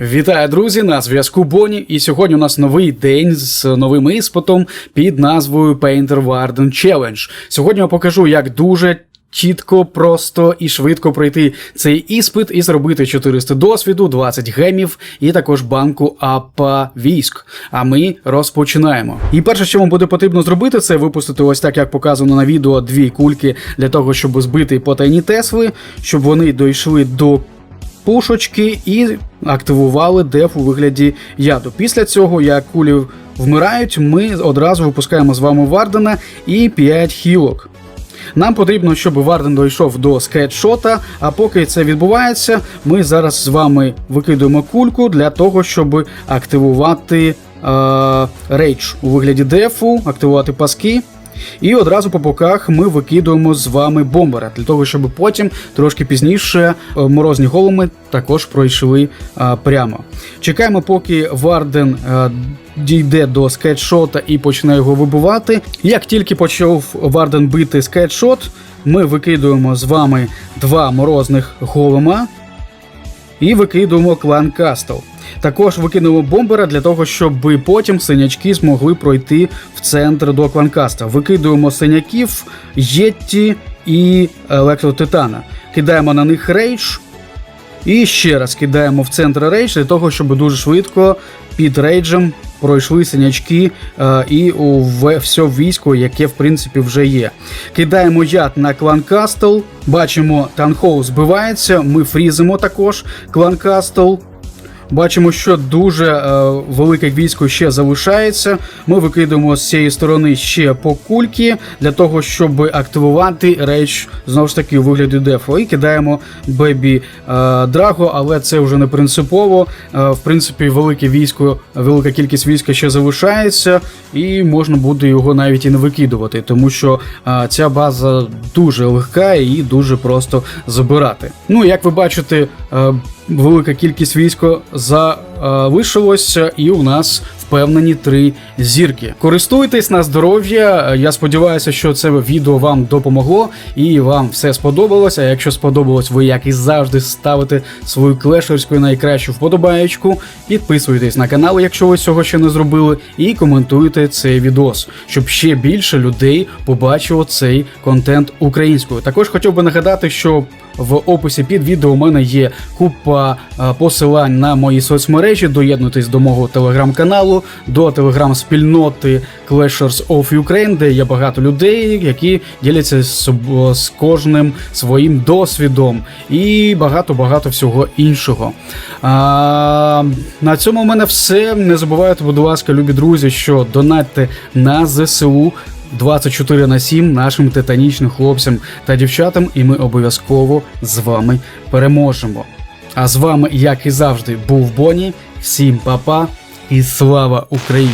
Вітаю, друзі! На зв'язку Боні. І сьогодні у нас новий день з новим іспитом під назвою Painter Warden Challenge. Сьогодні я покажу, як дуже. Чітко, просто і швидко пройти цей іспит і зробити 400 досвіду, 20 гемів і також банку АПА військ. А ми розпочинаємо. І перше, що вам буде потрібно зробити, це випустити ось так, як показано на відео, дві кульки для того, щоб збити потайні тесли, щоб вони дійшли до пушочки і активували деф у вигляді яду. Після цього, як кулі вмирають, ми одразу випускаємо з вами Вардена і 5 хілок. Нам потрібно, щоб Варден дійшов до скетшота, а поки це відбувається, ми зараз з вами викидуємо кульку для того, щоб активувати е, рейдж у вигляді дефу, активувати паски. І одразу по боках ми викидуємо з вами бомбера, для того, щоб потім трошки пізніше е, морозні голуми також пройшли е, прямо. Чекаємо, поки Варден е, дійде до скетшота і почне його вибивати. Як тільки почав Варден бити скетшот, ми викидуємо з вами два морозних голума і викидуємо клан Кастл. Також викинули бомбера для того, щоб потім синячки змогли пройти в центр до кланкаста. Викидуємо синяків, Єтті і електротитана. Кидаємо на них рейдж. І ще раз кидаємо в центр рейдж для того, щоб дуже швидко під рейджем пройшли синячки е, і у все військо, яке в принципі вже є. Кидаємо яд на клан Кастл. Бачимо, Танхоу збивається. Ми фрізимо також клан Кастл. Бачимо, що дуже е, велике військо ще залишається. Ми викидуємо з цієї сторони ще по кульки для того, щоб активувати рейдж знову ж таки у вигляді дефо. І кидаємо бебі е, драго, але це вже не принципово. Е, в принципі, велике військо, велика кількість війська ще залишається, і можна буде його навіть і не викидувати, тому що е, ця база дуже легка і дуже просто забирати. Ну, як ви бачите, е, велика кількість військо залишилося, і у нас впевнені три зірки. Користуйтесь на здоров'я. Я сподіваюся, що це відео вам допомогло і вам все сподобалось. А якщо сподобалось, ви як і завжди ставите свою клешерську найкращу вподобаєчку. Підписуйтесь на канал, якщо ви цього ще не зробили, і коментуйте цей відос, щоб ще більше людей побачило цей контент українською. Також хотів би нагадати, що в описі під відео у мене є купа е, посилань на мої соцмережі. Доєднуйтесь до мого телеграм-каналу, до телеграм-спільноти Clashers of Ukraine, де є багато людей, які діляться з, з кожним своїм досвідом і багато-багато всього іншого. А, на цьому в мене все. Не забувайте, будь ласка, любі друзі, що донатьте на ЗСУ. 24 на 7 нашим титанічним хлопцям та дівчатам, і ми обов'язково з вами переможемо. А з вами, як і завжди, був Боні. Всім па-па і слава Україні!